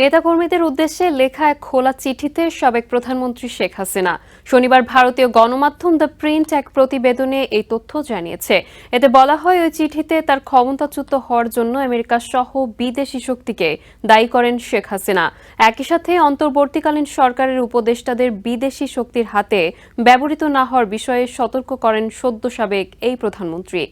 নেতাকর্মীদের উদ্দেশ্যে লেখা এক খোলা চিঠিতে সাবেক প্রধানমন্ত্রী শেখ হাসিনা। শনিবার ভারতীয় গণমাধ্যম দ্য প্রিন্ট এক প্রতিবেদনে এই তথ্য জানিয়েছে। এতে বলা হয়, ওই চিঠিতে তার ক্ষমতাচ্যুত হওয়ার জন্য আমেরিকা সহ বিদেশি শক্তিকে দায়ী করেন শেখ হাসিনা। একই সাথে অন্তর্বর্তীকালীন সরকারের উপদেষ্টাদের বিদেশি শক্তির হাতে ব্যবহৃত না হওয়ার বিষয়ে সতর্ক করেন সদ্য সাবেক এই প্রধানমন্ত্রী।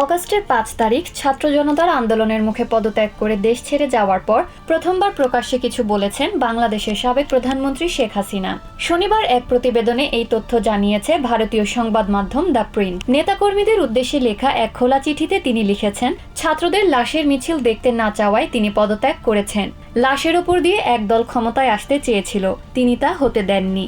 অগস্টের পাঁচ তারিখ ছাত্র জনতার আন্দোলনের মুখে পদত্যাগ করে দেশ ছেড়ে যাওয়ার পর প্রথমবার প্রকাশ্যে কিছু বলেছেন বাংলাদেশের সাবেক প্রধানমন্ত্রী শেখ হাসিনা। শনিবার এক প্রতিবেদনে এই তথ্য জানিয়েছে ভারতীয় সংবাদ মাধ্যম দ্য প্রিন্ট। নেতাকর্মীদের উদ্দেশ্যে লেখা এক খোলা চিঠিতে তিনি লিখেছেন, ছাত্রদের লাশের মিছিল দেখতে না চাওয়ায় তিনি পদত্যাগ করেছেন। লাশের ওপর দিয়ে একদল ক্ষমতায় আসতে চেয়েছিল। তিনি তা হতে দেননি।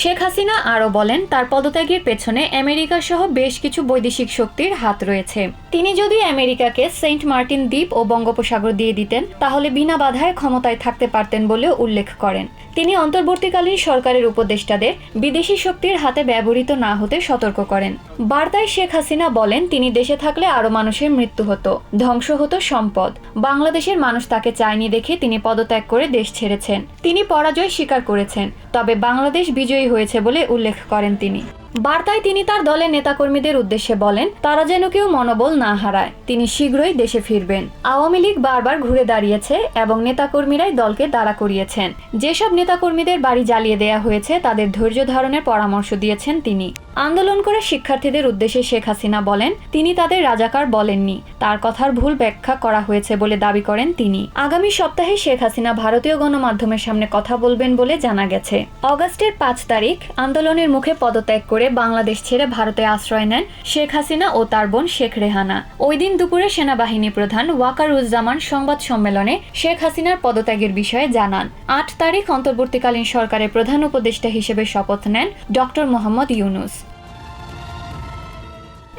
শেখ হাসিনা আরও বলেন, তার পদত্যাগের পেছনে আমেরিকা সহ বেশ কিছু বৈদেশিক শক্তির হাত রয়েছে। তিনি যদি আমেরিকাকে সেন্ট মার্টিন দ্বীপ ও বঙ্গোপসাগর দিয়ে দিতেন, তাহলে বিনা বাধায় ক্ষমতায় থাকতে পারতেন বলেও উল্লেখ করেন। তিনি অন্তর্বর্তীকালীন সরকারের উপদেষ্টাদের বিদেশি শক্তির হাতে ব্যবহৃত না হতে সতর্ক করেন। বার্তায় শেখ হাসিনা বলেন, তিনি দেশে থাকলে আরও মানুষের মৃত্যু হতো, ধ্বংস হতো সম্পদ। বাংলাদেশের মানুষ তাকে চায়নি দেখে তিনি পদত্যাগ করে দেশ ছেড়েছেন। তিনি পরাজয় স্বীকার করেছেন, তবে বাংলাদেশ বিজয়ী হয়েছে বলে উল্লেখ করেন তিনি। বার্তায় তিনি তার দলের নেতাকর্মীদের উদ্দেশ্যে বলেন, তারা যেন কেউ মনোবল না হারায়। তিনি শীঘ্রই দেশে ফিরবেন। আওয়ামী লীগ বারবার ঘুরে দাঁড়িয়েছে এবং নেতাকর্মীরাই দলকে দাঁড়া করিয়েছেন। যেসব নেতাকর্মীদের বাড়ি জ্বালিয়ে দেয়া হয়েছে, তাদের ধৈর্য ধারণের পরামর্শ দিয়েছেন তিনি। আন্দোলন করে শিক্ষার্থীদের উদ্দেশ্যে শেখ হাসিনা বলেন, তিনি তাদের রাজাকার বলেননি। তার কথার ভুল ব্যাখ্যা করা হয়েছে বলে দাবি করেন তিনি। আগামী সপ্তাহে শেখ হাসিনা ভারতীয় গণমাধ্যমের সামনে কথা বলবেন বলে জানা গেছে। অগস্টের পাঁচ তারিখ আন্দোলনের মুখে পদত্যাগ করে বাংলাদেশ ছেড়ে ভারতে আশ্রয় নেন শেখ হাসিনা ও তার বোন শেখ রেহানা। ওই দিন দুপুরে সেনাবাহিনী প্রধান ওয়াকারুজ্জামান সংবাদ সম্মেলনে শেখ হাসিনার পদত্যাগের বিষয়ে জানান। আট তারিখ অন্তর্বর্তীকালীন সরকারের প্রধান উপদেষ্টা হিসেবে শপথ নেন doctor Mohammad Yunus.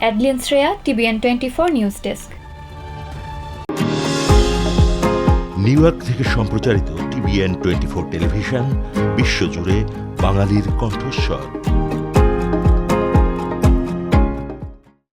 Adlin Shreya TBN twenty four news desk. New York থেকে সম্প্রচারিত টিভিএন টোয়েন্টি ফোর টেলিভিশন, বিশ্বজুড়ে বাঙালির কণ্ঠস্বর।